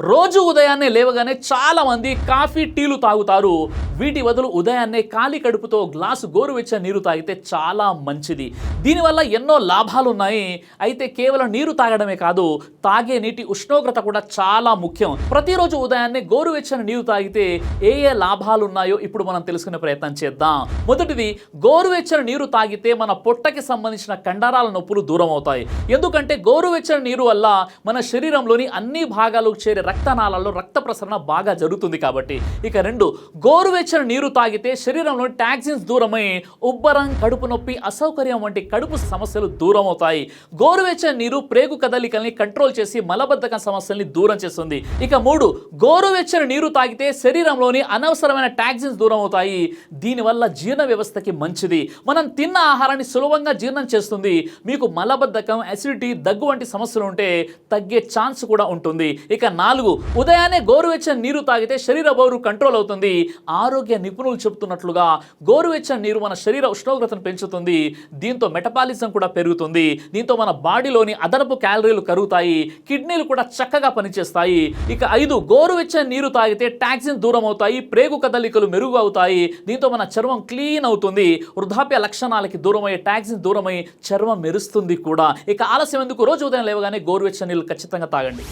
రోజు ఉదయాన్నే లేవగానే చాలామంది కాఫీ టీలు తాగుతారు. వీటి బదులు ఉదయాన్నే ఖాళీ కడుపుతో గ్లాసు గోరువెచ్చని నీరు తాగితే చాలా మంచిది. దీనివల్ల ఎన్నో లాభాలు ఉన్నాయి అయితే కేవలం నీరు తాగడమే కాదు తాగే నీటి ఉష్ణోగ్రత కూడా చాలా ముఖ్యం. ప్రతిరోజు ఉదయాన్నే గోరువెచ్చని నీరు తాగితే ఏ ఏ లాభాలు ఉన్నాయో ఇప్పుడు మనం తెలుసుకునే ప్రయత్నం చేద్దాం. మొదటిది గోరువెచ్చని నీరు తాగితే మన పొట్టకి సంబంధించిన కండరాల నొప్పులు దూరం అవుతాయి ఎందుకంటే గోరువెచ్చని నీరు వల్ల మన శరీరంలోని అన్ని భాగాలకు చేరే రక్తనాళాల్లో రక్త ప్రసరణ బాగా జరుగుతుంది కాబట్టి. ఇక రెండు గోరువెచ్చని నీరు తాగితే శరీరంలోని టాక్సిన్స్ దూరమై ఉబ్బరం కడుపు నొప్పి అసౌకర్యం వంటి కడుపు సమస్యలు దూరం అవుతాయి గోరువెచ్చని నీరు ప్రేగు కదలికల్ని కంట్రోల్ చేసి మలబద్ధకం సమస్యల్ని దూరం చేస్తుంది. ఇక మూడు గోరువెచ్చని నీరు తాగితే శరీరంలోని అనవసరమైన టాక్సిన్స్ దూరం అవుతాయి దీనివల్ల జీర్ణ వ్యవస్థకి మంచిది. మనం తిన్న ఆహారాన్ని సులభంగా జీర్ణం చేస్తుంది. మీకు మలబద్ధకం అసిడిటీ దగ్గు వంటి సమస్యలు ఉంటే తగ్గే ఛాన్స్ కూడా ఉంటుంది. ఇక నాలుగు ఉదయాన్నే గోరువెచ్చని నీరు తాగితే శరీర బౌరు కంట్రోల్ అవుతుంది. ఆరోగ్య నిపుణులు చెబుతున్నట్లుగా గోరువెచ్చని నీరు మన శరీర ఉష్ణోగ్రతను పెంచుతుంది. దీంతో మెటబాలిజం కూడా పెరుగుతుంది. దీంతో మన బాడీలోని అదనపు క్యాలరీలు కరుగుతాయి. కిడ్నీలు కూడా చక్కగా పనిచేస్తాయి. ఇక ఐదు గోరువెచ్చని నీరు తాగితే టాక్సిన్ దూరం అవుతాయి ప్రేగు కదలికలు మెరుగు అవుతాయి దీంతో మన చర్మం క్లీన్ అవుతుంది. వృద్ధాప్య లక్షణాలకి దూరమై టాక్సిన్ దూరమై చర్మం మెరుస్తుంది కూడా. ఇక ఆలస్యం ఎందుకు? రోజు ఉదయం లేవగానే గోరువెచ్చని నీళ్ళు ఖచ్చితంగా తాగండి.